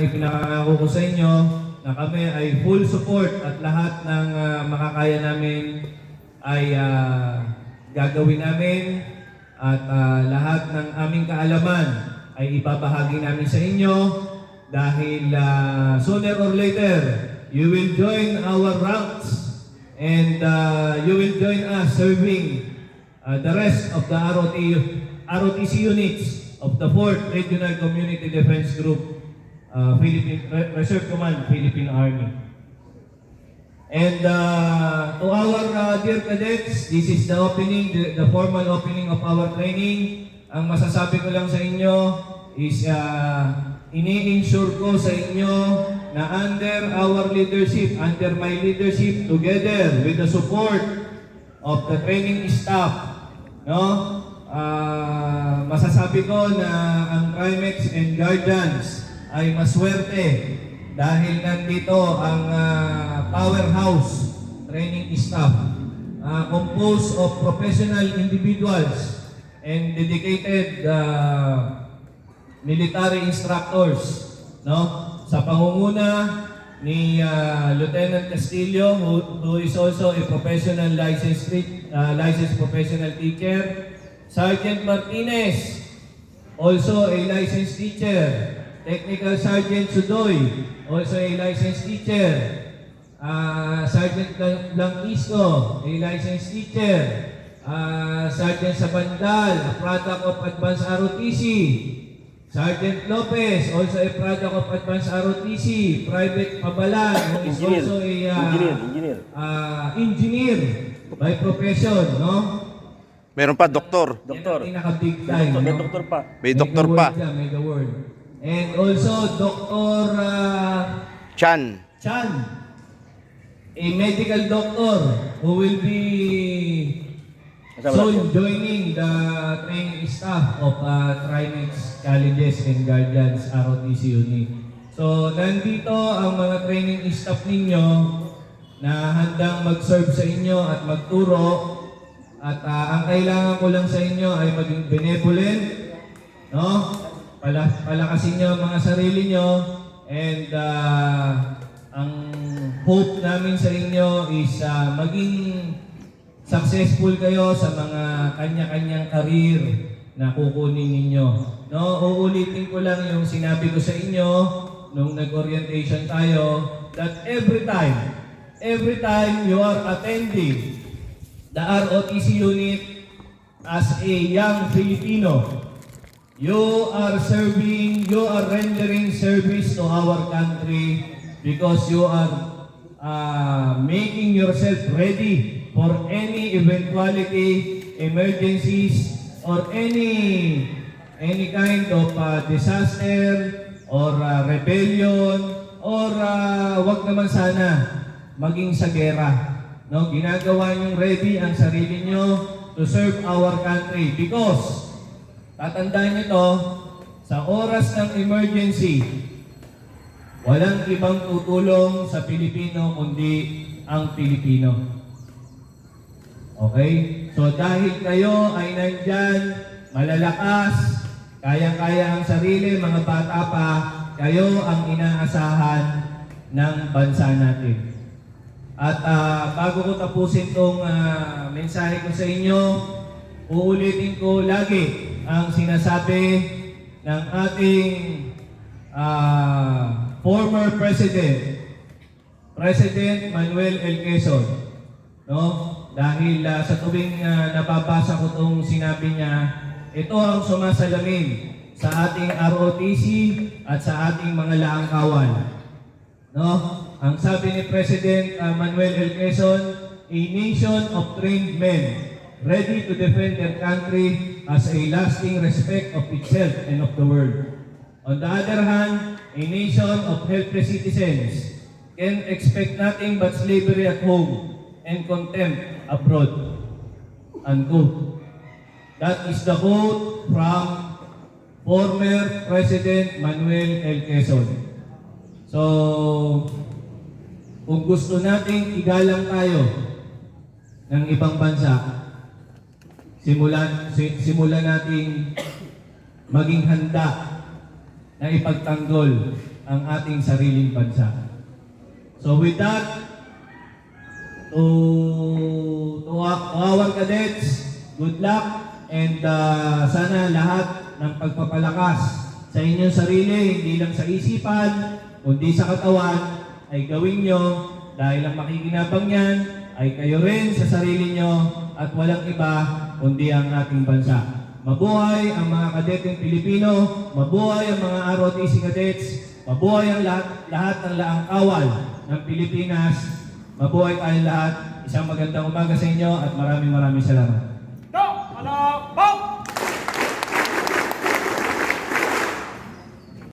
ipinangako ko sa inyo na kami ay full support at lahat ng ah, makakaya namin ay ah, gagawin namin at ah, lahat ng aming kaalaman ay ibabahagi namin sa inyo dahil ah, sooner or later you will join our ranks and uh, you will join us serving uh, the rest of the ROT, ROTC units of the 4th Regional Community Defense Group, uh, Philippine Re- Reserve Command, Philippine Army. And uh, to our uh, dear cadets, this is the opening, the, the formal opening of our training. Ang masasabi ko lang sa inyo is uh, ini-ensure ko sa inyo na under our leadership, under my leadership, together with the support of the training staff, no? Ah, masasabi ko na ang Trimex and Guardians ay maswerte dahil nandito ang ah, powerhouse training staff ah, composed of professional individuals and dedicated ah, military instructors no? Sa pangunguna ni ah, Lieutenant Castillo who, who is also a professional licensed ah, licensed professional teacher. Sergeant Martinez also a licensed teacher Technical Sergeant Sudoy also a licensed teacher Ah, Sergeant Blan- Blanquisco a licensed teacher Ah, Sergeant Sabandal a product of Advanced ROTC Sergeant Lopez, also a product of Advanced ROTC. Private Pabalan, who is Engineer. also a uh, Engineer, engineer. uh, engineer by profession, no? Meron pa, doktor. Doktor. Yan ang pinaka-big time, May no? doktor pa. May the doktor word pa. siya, may the word. And also, Dr. uh, Chan. Chan, a medical doctor who will be soon joining the training staff of uh, Trinex Colleges and Guardians ROTC unit. So, nandito ang mga training staff ninyo na handang mag-serve sa inyo at magturo at ah, ang kailangan ko lang sa inyo ay maging benevolent, no? Pala, palakasin nyo ang mga sarili nyo and ah, ang hope namin sa inyo is ah, maging successful kayo sa mga kanya-kanyang karir na kukunin ninyo. No, uulitin ko lang yung sinabi ko sa inyo nung nag-orientation tayo that every time, every time you are attending the ROTC unit as a young Filipino, you are serving, you are rendering service to our country because you are uh, making yourself ready for any eventuality, emergencies, or any any kind of uh, disaster or uh, rebellion or uh, wag naman sana maging sa gera. No, ginagawa niyong ready ang sarili niyo to serve our country because tatandaan niyo to sa oras ng emergency Walang ibang tutulong sa Pilipino kundi ang Pilipino. Okay? So dahil kayo ay nandyan, malalakas, kaya-kaya ang sarili, mga bata pa, kayo ang inaasahan ng bansa natin. At ah, bago ko tapusin tong ah, mensahe ko sa inyo, uulitin ko lagi ang sinasabi ng ating ah, former President, President Manuel L. Quezon. No? Dahil ah, sa tuwing ah, nababasa ko itong sinabi niya, ito ang sumasalamin sa ating ROTC at sa ating mga laangkawan. No? Ang sabi ni President ah, Manuel L. Quezon, a nation of trained men ready to defend their country as a lasting respect of itself and of the world. On the other hand, a nation of helpless citizens can expect nothing but slavery at home and contempt abroad. Unquote. That is the quote from former President Manuel L. Quezon. So, kung gusto nating igalang tayo ng ibang bansa, simulan, si- simulan nating maging handa na ipagtanggol ang ating sariling bansa. So with that, to, to our cadets, good luck and uh, sana lahat ng pagpapalakas sa inyong sarili, hindi lang sa isipan, kundi sa katawan, ay gawin nyo dahil ang makikinabang yan ay kayo rin sa sarili nyo at walang iba kundi ang ating bansa. Mabuhay ang mga kadeteng Pilipino, mabuhay ang mga ROTC cadets, mabuhay ang lahat, lahat ng laang kawal ng Pilipinas, mabuhay tayo lahat. Isang magandang umaga sa inyo at maraming maraming salamat. No! Alaban!